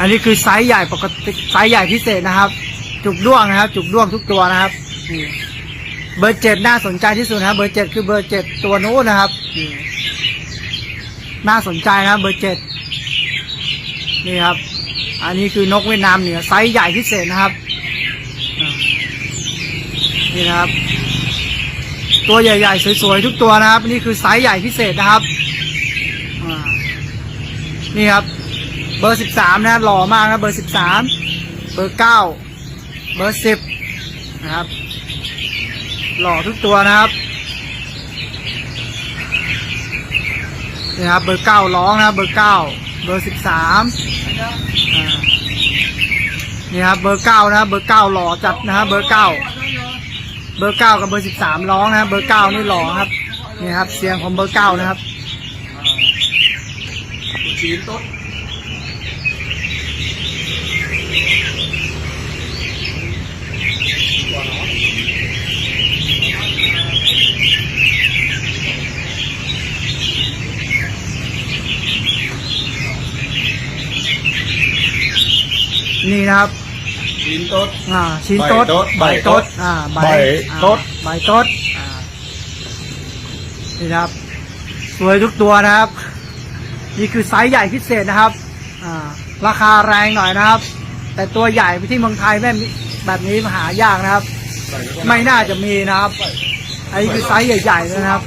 อันนี้คือไซส์ใหญ่ปกติไซส์ใหญ่พิเศษนะครับ จุกด้วงนะครับ จุกด้วงทุกตัวนะครับเบอร์เจ็ดน่าสนใจที่สุดนะครับ เบอร์เจ็ดคือเบอร์เจ็ดตัวนู้นนะครับน่าสนใจนะครับ เบอร์เจ็ดนี่ครับ อันนี้คือนกเวียดนามเหนือไซส์ใหญ่พิเศษนะครับนี่นะครับ ตัวใหญ่ๆสวยๆทุกตัวนะครับ นี่คือไซส์ใหญ่พิเศษนะครับนี่ครับ เบอร์สิบสามนะหล่อมากนะเบอร์สิบสามเบอร์เก้าเบอร์สิบนะครับ หล่อทุกตัวนะครับนี่ครับ เบอร์เก้าร้องนะเบอร์เก้าเบอร์สิบสามนี่ครับเบอร์เก้านะเบอร์เก้าหล่อจัดนะครับเบอร์เก้าเบอร์เก้ากับเบอร์สิบสามร้องนะเบอร์เก้านี่หล่อครับนี่ครับ เสียงของเบอร์เก้านะครับชีนต้น นี่นะครับชีนต้นอ่าชิ้นโต๊ดใบโต๊ดอ่าใบใบโต๊ดอ่าใบโต๊ดอ่านี่นะครับ สวยทุกตัวนะครับ นี่คือไซส์ใหญ่พิเศษนะครับ อ่า ราคาแรงหน่อยนะครับ แต่ตัวใหญ่ที่เมืองไทยไม่แบบนี้หายากนะครับ ไม่น่าจะมีนะครับอันนี้คือไซส์ใหญ่ๆเลยนะครับ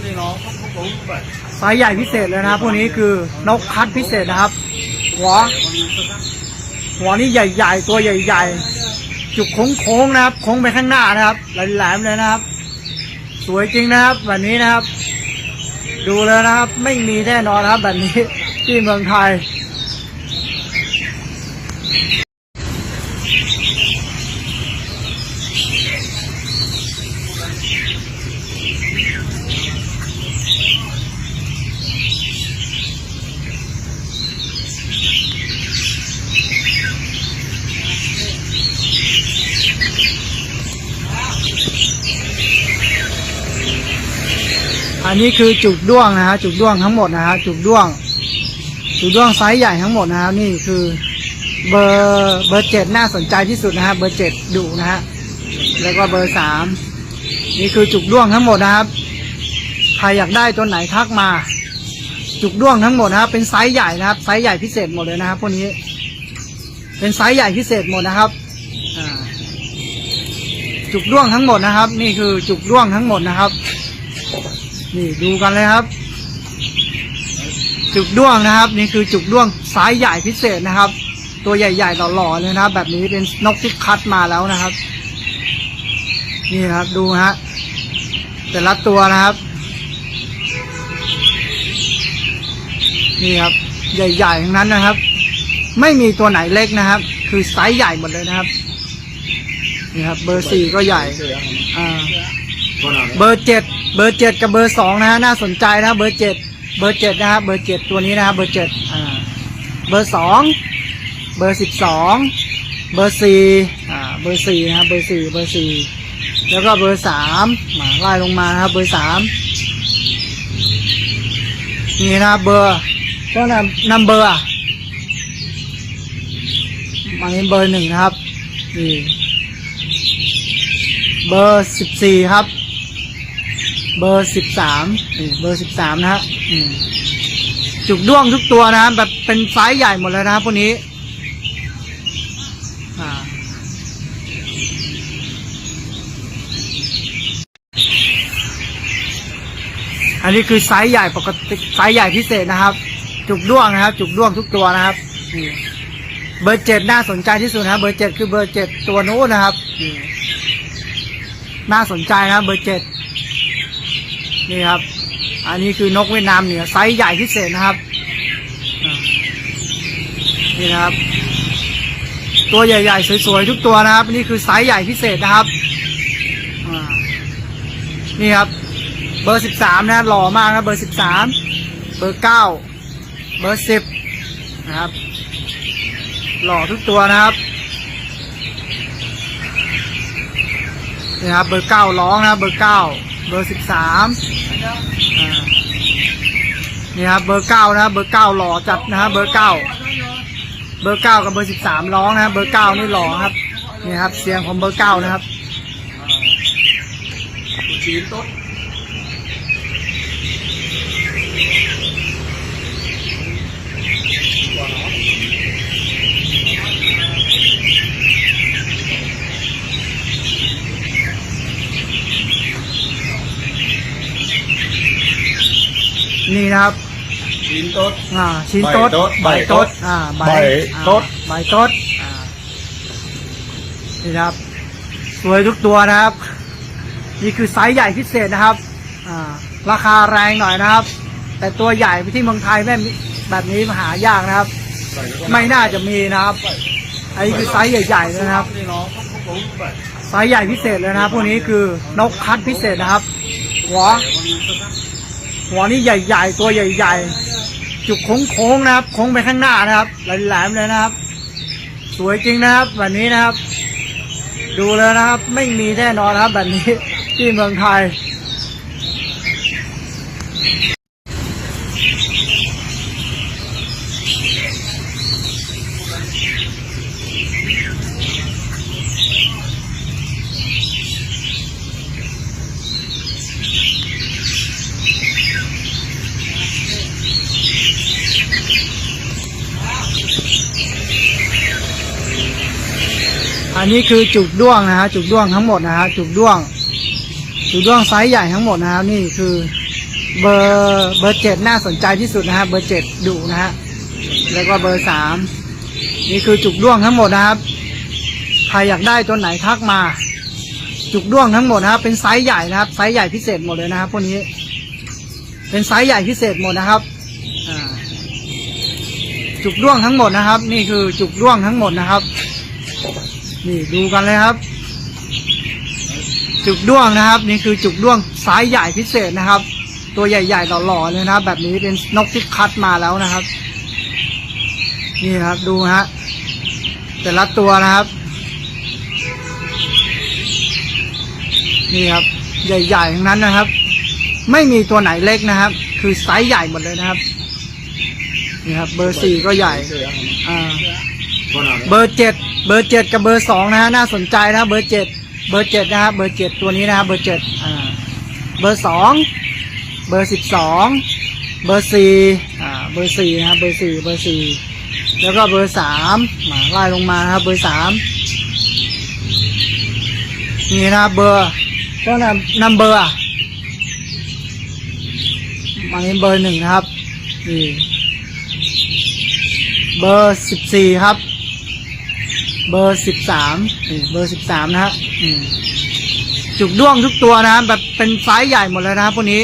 ไซส์ใหญ่พิเศษเลยนะครับพวกนี้คือนกคัดพิเศษนะครับ หัว หัวนี่ใหญ่ๆตัวใหญ่ ๆ จุกโค้งๆนะครับโค้งไปข้างหน้านะครับแหลมๆเลยนะครับ สวยจริงนะครับแบบนี้นะครับ ดูเลยนะครับ ไม่มีแน่นอนครับแบบนี้ที่เมืองไทย อันนี้คือจุกด้วงนะฮะจุกด้วงทั้งหมดนะฮะจุกด้วง จุกด้วงไซส์ใหญ่ทั้งหมดนะฮะนี่คือเบอร์เบอร์เจ็ดน่าสนใจที่สุดนะฮะเบอร์เจ็ดดุนะฮะแล้วก็เบอร์สามนี่คือจุกด้วงทั้งหมดนะครับใครอยากได้ตัวไหนทักมา จุกด้วงทั้งหมดนะครับเป็นไซส์ใหญ่นะครับไซส์ใหญ่พิเศษหมดเลยนะครับพวกนี้ เป็นไซส์ใหญ่พิเศษหมดนะครับจุกด้วงทั้งหมดนะครับ นี่คือจุกด้วงทั้งหมดนะครับ นี่ดูกันเลยครับ จุกด้วงนะครับ นี่คือจุกด้วงไซส์ใหญ่พิเศษนะครับ ตัวใหญ่ๆหล่อๆเลยนะครับ แบบนี้เป็นนกที่คัดมาแล้วนะครับ นี่ครับดูฮะแต่ละตัวนะครับ นี่ครับ ใหญ่ๆทั้งนั้นนะครับ ไม่มีตัวไหนเล็กนะครับ คือไซส์ใหญ่หมดเลยนะครับ นี่ครับ เบอร์สี่ก็ใหญ่ อ่า เบอร์เจ็ดเบอร์เจ็ดกับเบอร์สองนะฮะน่าสนใจนะเบอร์เจ็ดเบอร์เจ็ดนะครับเบอร์เจ็ดตัวนี้นะครับเบอร์เจ็ดอ่าเบอร์สองเบอร์สิบสองเบอร์สี่อ่าเบอร์สี่นะครับเบอร์สี่เบอร์สี่แล้วก็เบอร์สามมาไล่ลงมานะครับเบอร์สามนี่นะเบอร์ก็นำนำเบอร์อะอันนี้เบอร์หนึ่งนะครับนี่เบอร์สิบสี่ครับ เบอร์สิบสามเบอร์สิบสามนะฮะอืมจุกด้วงทุกตัวนะแบบเป็นไซส์ใหญ่หมดเลยนะครับพวกนี้อ่าอันนี้คือไซส์ใหญ่ปกติไซส์ใหญ่พิเศษนะครับ จุกด้วงนะครับ จุกด้วงทุกตัวนะครับนี่เบอร์เจ็ดน่าสนใจที่สุดนะครับเบอร์เจ็ดคือเบอร์เจ็ดตัวนู้นนะครับนี่น่าสนใจนะครับเบอร์เจ็ด นี่ครับ อันนี้คือนกเวียดนามเหนือไซส์ใหญ่พิเศษนะครับ นี่นะครับ ตัวใหญ่ๆสวยๆทุกตัวนะครับ นี่คือไซส์ใหญ่พิเศษนะครับนี่ครับ เบอร์สิบสามนะหล่อมากนะเบอร์สิบสามเบอร์เก้าเบอร์สิบนะครับ หล่อทุกตัวนะครับนี่ครับเบอร์เก้าร้องนะเบอร์เก้า เบอร์สิบสามนี่ครับเบอร์เก้านะเบอร์เก้าหล่อจัดนะครับเบอร์เก้าเบอร์เก้ากับเบอร์สิบสามร้องนะครับเบอร์เก้านี่หล่อครับนี่ครับเสียงของเบอร์เก้านะครับจีนต๊ดนี่ นะครับจีนโต๊ด อ่าชิ้นโต๊ดใบโต๊ดอ่าใบใบโต๊ด อ่าใบโต๊ดอ่านี่นะครับ สวยทุกตัวนะครับ นี่คือไซส์ใหญ่พิเศษนะครับ อ่า ราคาแรงหน่อยนะครับ แต่ตัวใหญ่ที่เมืองไทยแม่มีแบบนี้หายากนะครับ ไม่น่าจะมีนะครับ อันนี้คือไซส์ใหญ่ๆเลยนะครับนี่น้องเขาผมไปไซส์ใหญ่พิเศษเลยนะครับ พวกนี้คือนกคัดพิเศษนะครับหัว หัวนี่ใหญ่ๆ ตัวใหญ่ ๆ จุกโค้งๆนะครับโค้งไปข้างหน้านะครับแหลมๆเลยนะครับ สวยจริงนะครับแบบนี้นะครับ ดูเลยนะครับ ไม่มีแน่นอนครับแบบนี้ที่เมืองไทย อันนี้คือจุกด้วงนะฮะจุกด้วงทั้งหมดนะฮะจุกด้วง จุกด้วงไซส์ใหญ่ทั้งหมดนะครับนี่คือเบอร์เบอร์เจ็ดน่าสนใจที่สุดนะฮะเบอร์เจ็ดดุนะฮะแล้วก็เบอร์สามนี่คือจุกด้วงทั้งหมดนะครับใครอยากได้ตัวไหนทักมา จุกด้วงทั้งหมดนะครับเป็นไซส์ใหญ่นะครับไซส์ใหญ่พิเศษหมดเลยนะครับพวกนี้ เป็นไซส์ใหญ่พิเศษหมดนะครับจุกด้วงทั้งหมดนะครับ นี่คือจุกด้วงทั้งหมดนะครับ นี่ดูกันเลยครับ จุกด้วงนะครับ นี่คือจุกด้วงไซส์ใหญ่พิเศษนะครับ ตัวใหญ่ๆหล่อๆเลยนะครับ แบบนี้เป็นนกที่คัดมาแล้วนะครับ นี่ครับดูฮะแต่ละตัวนะครับ นี่ครับ ใหญ่ๆทั้งนั้นนะครับ ไม่มีตัวไหนเล็กนะครับ คือไซส์ใหญ่หมดเลยนะครับ นี่ครับ เบอร์สี่ก็ใหญ่ อ่า เบอร์เจ็ดเบอร์เจ็ดกับเบอร์สองนะฮะน่าสนใจนะเบอร์เจ็ดเบอร์เจ็ดนะครับเบอร์เจ็ดตัวนี้นะครับเบอร์เจ็ดอ่าเบอร์สองเบอร์สิบสองเบอร์สี่อ่าเบอร์สี่นะครับเบอร์สี่เบอร์สี่แล้วก็เบอร์สามมาไล่ลงมานะครับเบอร์สามนี่นะเบอร์ก็นำนำเบอร์อะอันนี้เบอร์หนึ่งนะครับนี่เบอร์สิบสี่ครับ เบอร์สิบสามเบอร์สิบสามนะฮะอืมจุกด้วงทุกตัวนะครับแบบเป็นไซส์ใหญ่หมดเลยนะครับพวกนี้